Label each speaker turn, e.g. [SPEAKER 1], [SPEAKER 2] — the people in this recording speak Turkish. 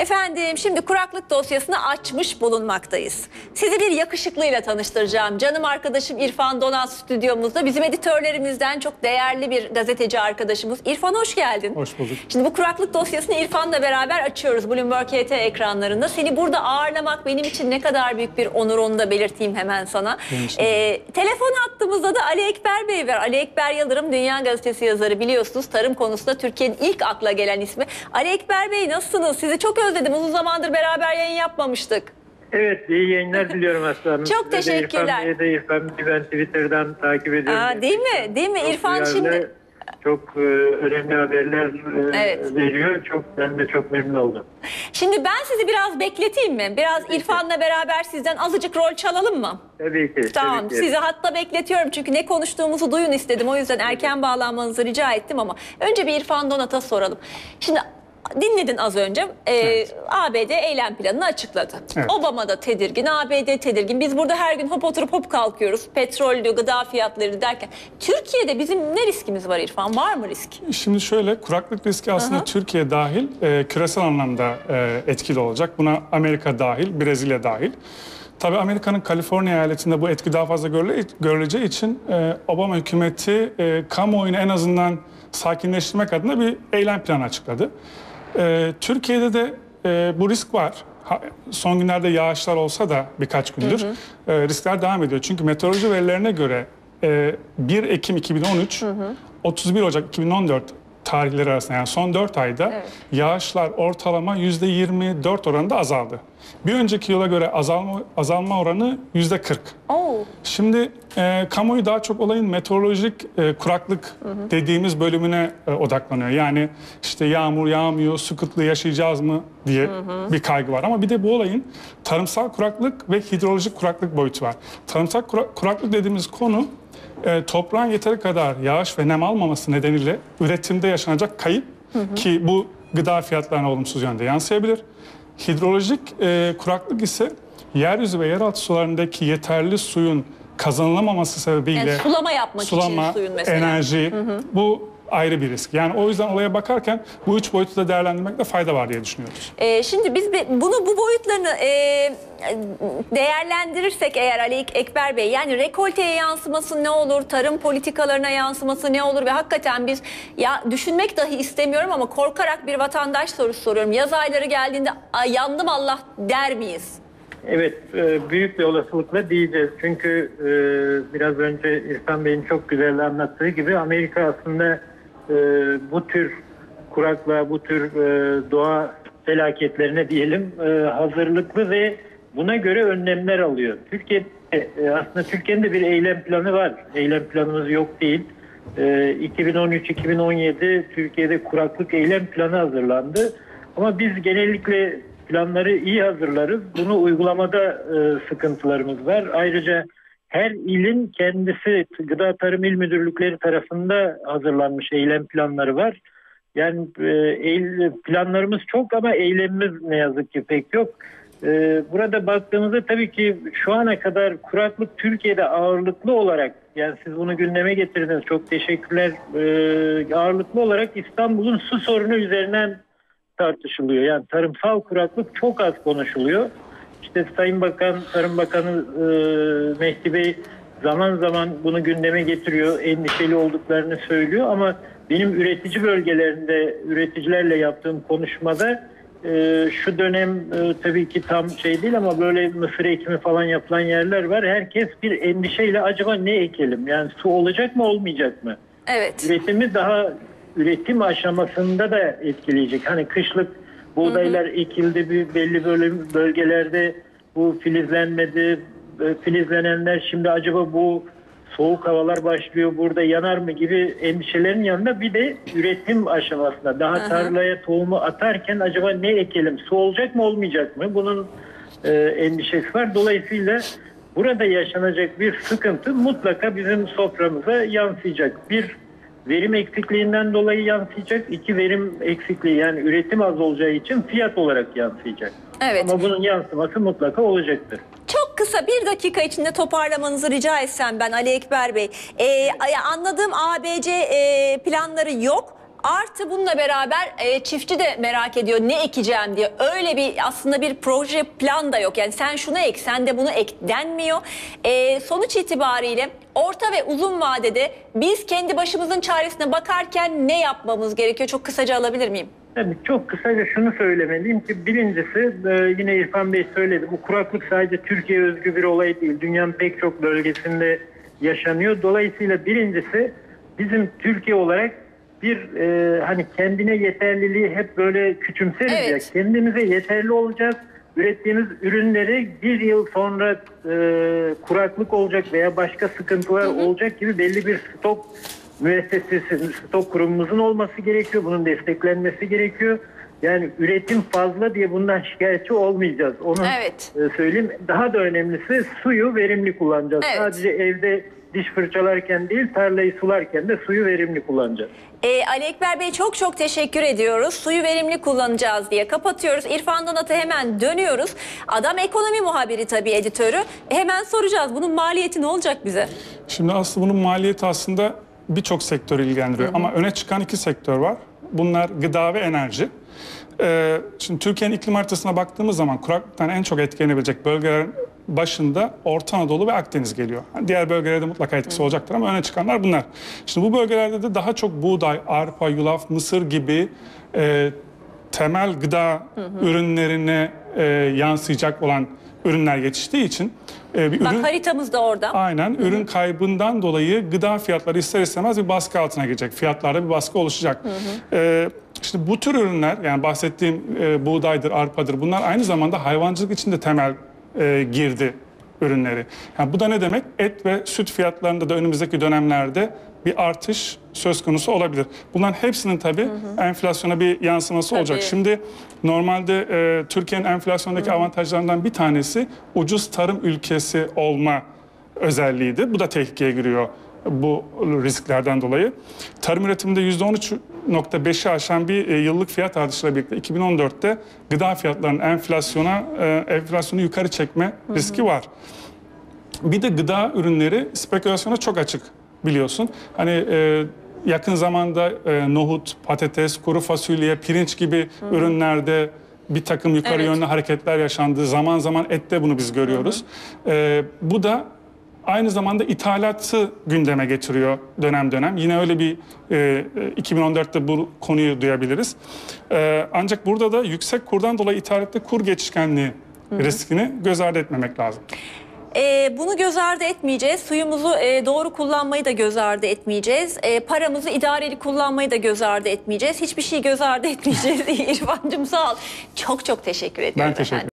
[SPEAKER 1] Efendim şimdi kuraklık dosyasını açmış bulunmaktayız. Sizi bir yakışıklıyla tanıştıracağım. Canım arkadaşım İrfan Donat stüdyomuzda. Bizim editörlerimizden çok değerli bir gazeteci arkadaşımız. İrfan hoş geldin.
[SPEAKER 2] Hoş bulduk.
[SPEAKER 1] Şimdi bu kuraklık dosyasını İrfan'la beraber açıyoruz Bloomberg HT ekranlarında. Seni burada ağırlamak benim için ne kadar büyük bir onur onu da belirteyim hemen sana. Ee, telefon hattımızda da Ali Ekber Bey var. Ali Ekber Yıldırım Dünya Gazetesi yazarı biliyorsunuz. Tarım konusunda Türkiye'nin ilk akla gelen ismi. Ali Ekber Bey nasılsınız? Sizi çok özledim. Uzun zamandır beraber yayın yapmamıştık.
[SPEAKER 3] Evet, iyi yayınlar diliyorum Aslı Hanım.
[SPEAKER 1] Çok
[SPEAKER 3] Size de
[SPEAKER 1] teşekkürler.
[SPEAKER 3] İrfan Bey'e de İrfan Bey'i ben Twitter'dan takip ediyorum.
[SPEAKER 1] Aa, değil mi? Değil mi?
[SPEAKER 3] Çok
[SPEAKER 1] İrfan
[SPEAKER 3] duyarlı,
[SPEAKER 1] şimdi...
[SPEAKER 3] Çok e, önemli haberler e,
[SPEAKER 1] Evet.
[SPEAKER 3] veriyor. Çok Ben de çok memnun oldum.
[SPEAKER 1] Şimdi ben sizi biraz bekleteyim mi? Biraz İrfan'la beraber sizden azıcık rol çalalım mı?
[SPEAKER 3] Tabii ki.
[SPEAKER 1] Tamam
[SPEAKER 3] tabii ki.
[SPEAKER 1] sizi hatta bekletiyorum çünkü ne konuştuğumuzu duyun istedim. O yüzden erken bağlanmanızı rica ettim ama önce bir İrfan Donat'a soralım. Şimdi dinledin az önce e,
[SPEAKER 2] Evet.
[SPEAKER 1] ABD eylem planını açıkladı.
[SPEAKER 2] Evet.
[SPEAKER 1] Obama da tedirgin, ABD tedirgin. Biz burada her gün hop oturup hop kalkıyoruz. Petrollü, gıda fiyatları derken. Türkiye'de bizim ne riskimiz var İrfan? Var mı risk?
[SPEAKER 2] Şimdi şöyle kuraklık riski aslında
[SPEAKER 1] Aha.
[SPEAKER 2] Türkiye dahil e, küresel anlamda e, etkili olacak. Buna Amerika dahil, Brezilya dahil. Tabii Amerika'nın Kaliforniya eyaletinde bu etki daha fazla görüle- görüleceği için e, Obama hükümeti e, kamuoyunu en azından sakinleştirmek adına bir eylem planı açıkladı. E, Türkiye'de de e, bu risk var. Ha- Son günlerde yağışlar olsa da birkaç gündür e, riskler devam ediyor. Çünkü meteoroloji verilerine göre e, 1 Ekim 2013, 31 Ocak 2014 tarihleri arasında yani son 4 ayda
[SPEAKER 1] Evet.
[SPEAKER 2] yağışlar ortalama %24 oranında azaldı. Bir önceki yıla göre azalma, azalma oranı %40.
[SPEAKER 1] Oo.
[SPEAKER 2] Şimdi e, kamuoyu daha çok olayın meteorolojik e, kuraklık dediğimiz bölümüne e, odaklanıyor. Yani işte yağmur yağmıyor, su kıtlığı yaşayacağız mı diye bir kaygı var. Ama bir de bu olayın tarımsal kuraklık ve hidrolojik kuraklık boyutu var. Tarımsal kura- kuraklık dediğimiz konu e, toprağın yeteri kadar yağış ve nem almaması nedeniyle üretimde yaşanacak kayıp ki bu gıda fiyatlarına olumsuz yönde yansıyabilir. Hidrolojik e, kuraklık ise yeryüzü ve yeraltı sularındaki yeterli suyun kazanılamaması sebebiyle
[SPEAKER 1] Yani sulama yapmak
[SPEAKER 2] sulama,
[SPEAKER 1] için suyun mesela.
[SPEAKER 2] enerji bu ayrı bir risk. Yani o yüzden olaya bakarken bu üç boyutu da değerlendirmekte fayda var diye düşünüyoruz.
[SPEAKER 1] Ee, şimdi biz bunu bu boyutlarını e, değerlendirirsek eğer Ali Ekber Bey yani rekolteye yansıması ne olur, tarım politikalarına yansıması ne olur ve hakikaten biz ya düşünmek dahi istemiyorum ama korkarak bir vatandaş sorusu soruyorum. Yaz ayları geldiğinde "Ay, yandım Allah der miyiz?
[SPEAKER 3] Evet, e, büyük bir olasılıkla diyeceğiz. Çünkü e, biraz önce İrfan Bey'in çok güzel anlattığı gibi Amerika aslında e, bu tür kuraklığa, bu tür e, doğa felaketlerine diyelim e, hazırlıklı ve buna göre önlemler alıyor. Türkiye e, aslında Türkiye'nin de bir eylem planı var. Eylem planımız yok değil. E, 2013-2017 Türkiye'de kuraklık eylem planı hazırlandı. Ama biz genellikle planları iyi hazırlarız. Bunu uygulamada e, sıkıntılarımız var. Ayrıca her ilin kendisi Gıda Tarım İl Müdürlükleri tarafında hazırlanmış eylem planları var. Yani e, planlarımız çok ama eylemimiz ne yazık ki pek yok. E, burada baktığımızda tabii ki şu ana kadar kuraklık Türkiye'de ağırlıklı olarak yani siz bunu gündeme getirdiniz çok teşekkürler. E, ağırlıklı olarak İstanbul'un su sorunu üzerinden tartışılıyor. Yani tarımsal kuraklık çok az konuşuluyor. İşte Sayın Bakan, Tarım Bakanı e, Mehdi Bey zaman zaman bunu gündeme getiriyor. Endişeli olduklarını söylüyor ama benim üretici bölgelerinde üreticilerle yaptığım konuşmada e, şu dönem e, tabii ki tam şey değil ama böyle mısır ekimi falan yapılan yerler var. Herkes bir endişeyle acaba ne ekelim? Yani su olacak mı olmayacak mı?
[SPEAKER 1] Evet.
[SPEAKER 3] üretimi daha üretim aşamasında da etkileyecek. Hani kışlık buğdaylar ekildi bir belli bölüm bölgelerde bu filizlenmedi. Filizlenenler şimdi acaba bu soğuk havalar başlıyor burada yanar mı gibi endişelerin yanında bir de üretim aşamasında daha
[SPEAKER 1] Aha.
[SPEAKER 3] tarlaya tohumu atarken acaba ne ekelim? Su olacak mı olmayacak mı? Bunun e, endişesi var. Dolayısıyla burada yaşanacak bir sıkıntı mutlaka bizim soframıza yansıyacak. Bir verim eksikliğinden dolayı yansıyacak. iki verim eksikliği yani üretim az olacağı için fiyat olarak yansıyacak.
[SPEAKER 1] Evet.
[SPEAKER 3] Ama bunun yansıması mutlaka olacaktır.
[SPEAKER 1] Çok kısa bir dakika içinde toparlamanızı rica etsem ben Ali Ekber Bey. Ee, anladığım ABC e, planları yok Artı bununla beraber e, çiftçi de merak ediyor ne ekeceğim diye. Öyle bir aslında bir proje plan da yok. Yani sen şunu ek, sen de bunu ek denmiyor. E, sonuç itibariyle orta ve uzun vadede biz kendi başımızın çaresine bakarken ne yapmamız gerekiyor? Çok kısaca alabilir miyim?
[SPEAKER 3] Tabii çok kısaca şunu söylemeliyim ki birincisi e, yine İrfan Bey söyledi. Bu kuraklık sadece Türkiye özgü bir olay değil. Dünyanın pek çok bölgesinde yaşanıyor. Dolayısıyla birincisi bizim Türkiye olarak bir e, hani kendine yeterliliği hep böyle küçümseriz
[SPEAKER 1] Evet.
[SPEAKER 3] ya. Kendimize yeterli olacağız. Ürettiğimiz ürünleri bir yıl sonra e, kuraklık olacak veya başka sıkıntılar olacak gibi belli bir stok müessesesi, stok kurumumuzun olması gerekiyor. Bunun desteklenmesi gerekiyor. Yani üretim fazla diye bundan şikayetçi olmayacağız. Onu
[SPEAKER 1] Evet.
[SPEAKER 3] e, söyleyeyim. Daha da önemlisi suyu verimli kullanacağız.
[SPEAKER 1] Evet.
[SPEAKER 3] Sadece evde diş fırçalarken değil, tarlayı sularken de suyu verimli kullanacağız.
[SPEAKER 1] E, Ali Ekber Bey çok çok teşekkür ediyoruz. Suyu verimli kullanacağız diye kapatıyoruz. İrfan Donat'a hemen dönüyoruz. Adam ekonomi muhabiri tabii editörü. Hemen soracağız bunun maliyeti ne olacak bize?
[SPEAKER 2] Şimdi aslında bunun maliyeti aslında birçok sektörü ilgilendiriyor. Ama öne çıkan iki sektör var. Bunlar gıda ve enerji. Ee, şimdi Türkiye'nin iklim haritasına baktığımız zaman kuraklıktan en çok etkilenebilecek bölgelerin başında Orta Anadolu ve Akdeniz geliyor. Yani diğer bölgelerde mutlaka etkisi olacaktır ama öne çıkanlar bunlar. Şimdi bu bölgelerde de daha çok buğday, arpa, yulaf, mısır gibi e, temel gıda ürünlerine e, yansıyacak olan ürünler yetiştiği için e, bir
[SPEAKER 1] Bak
[SPEAKER 2] ürün
[SPEAKER 1] haritamız da orada.
[SPEAKER 2] Aynen ürün kaybından dolayı gıda fiyatları ister istemez bir baskı altına girecek. Fiyatlarda bir baskı oluşacak. Ee, işte bu tür ürünler yani bahsettiğim e, buğdaydır, arpadır bunlar aynı zamanda hayvancılık için de temel e, girdi ürünleri. Yani bu da ne demek? Et ve süt fiyatlarında da önümüzdeki dönemlerde bir artış söz konusu olabilir. Bunların hepsinin tabii enflasyona bir yansıması olacak.
[SPEAKER 1] Tabii.
[SPEAKER 2] Şimdi normalde e, Türkiye'nin enflasyondaki avantajlarından bir tanesi ucuz tarım ülkesi olma özelliğiydi. Bu da tehlikeye giriyor bu risklerden dolayı. Tarım üretiminde %13.5'i aşan bir e, yıllık fiyat artışıyla birlikte 2014'te gıda fiyatlarının enflasyona e, enflasyonu yukarı çekme riski var. Bir de gıda ürünleri spekülasyona çok açık biliyorsun. Hani e, yakın zamanda e, nohut, patates, kuru fasulye, pirinç gibi ürünlerde bir takım yukarı
[SPEAKER 1] Evet.
[SPEAKER 2] yönlü hareketler yaşandı. Zaman zaman ette bunu biz görüyoruz. E, bu da aynı zamanda ithalatı gündeme getiriyor dönem dönem. Yine öyle bir e, e, 2014'te bu konuyu duyabiliriz. E, ancak burada da yüksek kurdan dolayı ithalatte kur geçişkenliği riskini göz ardı etmemek lazım.
[SPEAKER 1] E, bunu göz ardı etmeyeceğiz. Suyumuzu e, doğru kullanmayı da göz ardı etmeyeceğiz. E, paramızı idareli kullanmayı da göz ardı etmeyeceğiz. Hiçbir şeyi göz ardı etmeyeceğiz. İrfan'cığım sağ ol. Çok çok teşekkür ediyorum.
[SPEAKER 2] Ben teşekkür
[SPEAKER 1] efendim.